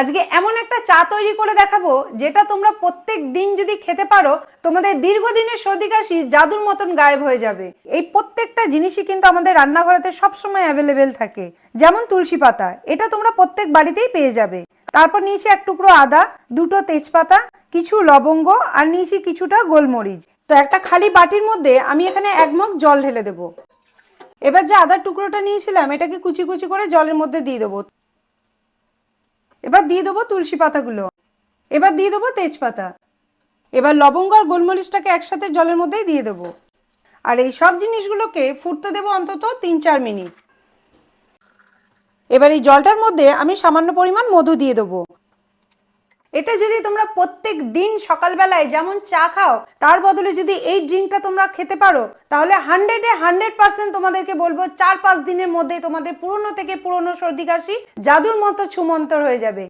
আজকে এমন একটা চা তৈরি করে দেখাবো, যেটা তোমরা প্রত্যেক দিন যদি খেতে পারো, তোমাদের দীর্ঘদিনের সর্দি কাশি জাদুর মতন গায়েব হয়ে যাবে। এই প্রত্যেকটা জিনিসই কিন্তু আমাদের রান্নাঘরেতে সবসময় অ্যাভেলেবেল থাকে। যেমন তুলসী পাতা, এটা তোমরা প্রত্যেক বাড়িতেই পেয়ে যাবে। তারপর নিয়েছি এক টুকরো আদা, দুটো তেজপাতা, কিছু লবঙ্গ, আর নিয়েছি কিছুটা গোলমরিচ। তো একটা খালি বাটির মধ্যে আমি এখানে এক মগ জল ঢেলে দেবো। এবার যে আদার টুকরোটা নিয়েছিলাম, এটাকে কুচি কুচি করে জলের মধ্যে দিয়ে দেবো। এবার দিয়ে দেবো তুলসী পাতাগুলো। এবার দিয়ে দেবো তেজপাতা। এবার লবঙ্গ আর গোলমরিচটাকে একসাথে জলের মধ্যেই দিয়ে দেবো। আর এই সব জিনিসগুলোকে ফুটতে দেবো অন্তত তিন চার মিনিট। এবার এই জলটার মধ্যে আমি সামান্য পরিমাণ মধু দিয়ে দেবো। এটা যদি তোমরা প্রত্যেক দিন সকালবেলায় যেমন চা খাও, তার বদলে যদি এই ড্রিঙ্কটা তোমরা খেতে পারো, তাহলে হান্ড্রেডে হান্ড্রেড পার্সেন্ট তোমাদেরকে বলব চার পাঁচ দিনের মধ্যে তোমাদের পুরনো থেকে পুরনো সর্দি কাশি জাদুর মতো ছুমন্তর হয়ে যাবে।